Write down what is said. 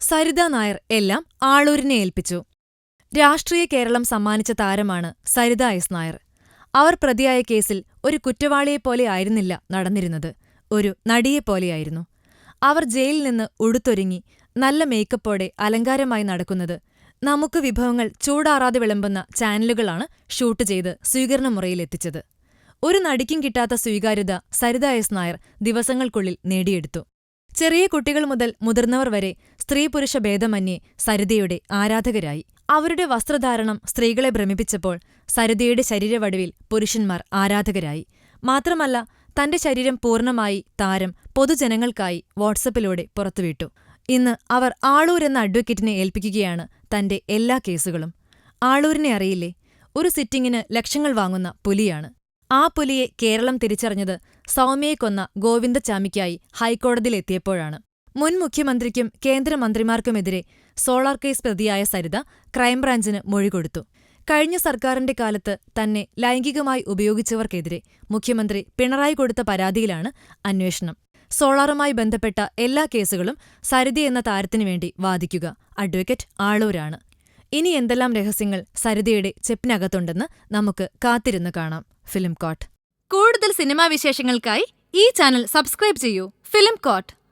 സരിത നായർ എല്ലാം ആളൂരിനെ ഏൽപ്പിച്ചു. രാഷ്ട്രീയ കേരളം സമ്മാനിച്ച താരമാണ് സരിത എസ് നായർ. അവർ പ്രതിയായ കേസിൽ ഒരു കുറ്റവാളിയെപ്പോലെ ആയിരുന്നില്ല നടന്നിരുന്നത്. ഒരു നടിയെപ്പോലെയായിരുന്നു അവർ ജയിലിൽ നിന്ന് ഉടുത്തൊരുങ്ങി നല്ല മേക്കപ്പോടെ അലങ്കാരമായി നടക്കുന്നത് നമുക്ക് വിഭവങ്ങൾ ചൂടാറാതെ വിളമ്പുന്ന ചാനലുകളാണ് ഷൂട്ട് ചെയ്ത് സ്വീകരണമുറയിലെത്തിച്ചത് ഒരു നടിക്കും കിട്ടാത്ത സ്വീകാര്യത സരിത എസ് നായർ ദിവസങ്ങൾക്കുള്ളിൽ നേടിയെടുത്തു. ചെറിയ കുട്ടികൾ മുതൽ മുതിർന്നവർ വരെ സ്ത്രീ പുരുഷ ഭേദമന്യേ സരിതയുടെ ആരാധകരായി. അവരുടെ വസ്ത്രധാരണം സ്ത്രീകളെ ഭ്രമിപ്പിച്ചപ്പോൾ സരിതയുടെ ശരീരവടിവിൽ പുരുഷന്മാർ ആരാധകരായി. മാത്രമല്ല തന്റെ ശരീരം പൂർണമായി താരം പൊതുജനങ്ങൾക്കായി വാട്സപ്പിലൂടെ പുറത്തുവിട്ടു. ഇന്ന് അവർ ആളൂർ എന്ന അഡ്വക്കേറ്റിനെ ഏൽപ്പിക്കുകയാണ് തന്റെ എല്ലാ കേസുകളും. ആളൂരിനെ അറിയില്ലേ? ഒരു സിറ്റിംഗിന് ലക്ഷങ്ങൾ വാങ്ങുന്ന പുലിയാണ്. ആ പുലിയെ കേരളം തിരിച്ചറിഞ്ഞത് സൗമ്യയെ കൊന്ന ഗോവിന്ദച്ചാമിക്കായി ഹൈക്കോടതിയിലെത്തിയപ്പോഴാണ്. മുൻ മുഖ്യമന്ത്രിക്കും കേന്ദ്രമന്ത്രിമാർക്കുമെതിരെ സോളാർ കേസ് പ്രതിയായ സരിത ക്രൈംബ്രാഞ്ചിന് മൊഴി കൊടുത്തു. കഴിഞ്ഞ സർക്കാരിന്റെ കാലത്ത് തന്നെ ലൈംഗികമായി ഉപയോഗിച്ചവർക്കെതിരെ മുഖ്യമന്ത്രി പിണറായി കൊടുത്ത പരാതിയിലാണ് അന്വേഷണം. സോളാറുമായി ബന്ധപ്പെട്ട എല്ലാ കേസുകളും സരിത എന്ന താരത്തിനു വേണ്ടി വാദിക്കുക. അഡ്വക്കേറ്റ് ആളൂരാണ്. ഇനി എന്തെല്ലാം രഹസ്യങ്ങൾ സരിതയുടെ ചെപ്പിനകത്തുണ്ടെന്ന് നമുക്ക് കാത്തിരുന്ന് കാണാം. Film court. കൂടുതൽ സിനിമാ വിശേഷങ്ങൾക്കായി ഈ ചാനൽ സബ്സ്ക്രൈബ് ചെയ്യൂ. Film court.